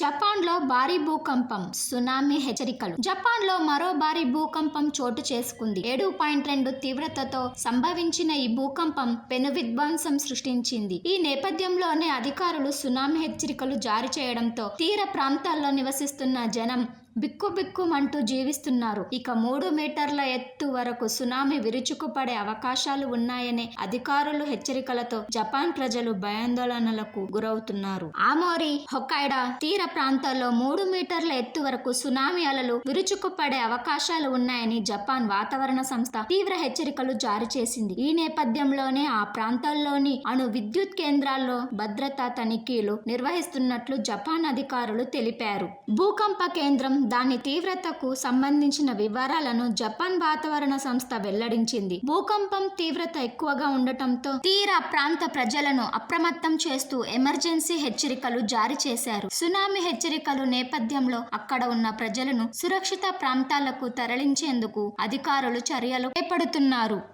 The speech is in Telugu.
జపాన్లో భారీ భూకంపం సునామీ హెచ్చరికలు. జపాన్లో మరో భారీ భూకంపం చోటు చేసుకుంది. ఏడు పాయింట్ రెండు తీవ్రతతో సంభవించిన ఈ భూకంపం పెను విధ్వంసం సృష్టించింది. ఈ నేపథ్యంలోనే అధికారులు సునామీ హెచ్చరికలు జారీ చేయడంతో తీర ప్రాంతాల్లో నివసిస్తున్న జనం బిక్కుబిక్కుమంటూ జీవిస్తున్నారు. ఇక మూడు మీటర్ల ఎత్తు వరకు సునామీ విరుచుకుపడే అవకాశాలు ఉన్నాయనే అధికారులు హెచ్చరికలతో జపాన్ ప్రజలు భయాందోళనలకు గురవుతున్నారు. ఆమోరి హొక్కైడా తీర ప్రాంతాల్లో మూడు మీటర్ల ఎత్తు వరకు సునామీ అలలు విరుచుకుపడే అవకాశాలు ఉన్నాయని జపాన్ వాతావరణ సంస్థ తీవ్ర హెచ్చరికలు జారీ చేసింది. ఈ నేపథ్యంలోనే ఆ ప్రాంతాల్లోని అణు విద్యుత్ కేంద్రాల్లో భద్రతా తనిఖీలు నిర్వహిస్తున్నట్లు జపాన్ అధికారులు తెలిపారు. భూకంప కేంద్రం దాని తీవ్రతకు సంబంధించిన వివరాలను జపాన్ వాతావరణ సంస్థ వెల్లడించింది. భూకంపం తీవ్రత ఎక్కువగా ఉండటంతో తీర ప్రాంత ప్రజలను అప్రమత్తం చేస్తూ ఎమర్జెన్సీ హెచ్చరికలు జారీ చేశారు. సునామీ హెచ్చరికలు నేపథ్యంలో అక్కడ ఉన్న ప్రజలను సురక్షిత ప్రాంతాలకు తరలించేందుకు అధికారులు చర్యలు చేపడుతున్నారు.